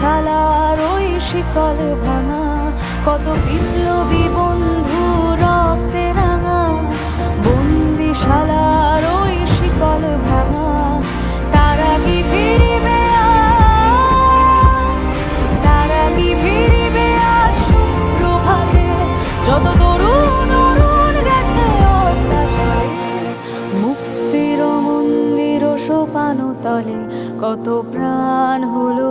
পাঠশালার ওই শিকল ভাঙা, কত বিপ্লবী বন্ধু রক্তে রাঙা। বন্দিশালার ওই শিকল ভাঙা, তারা কি ফিরিবে তারা কি ফিরিবে আজ সুপ্রভাতে? যত মুক্তির মন্দির সোপানো কত প্রাণ হলো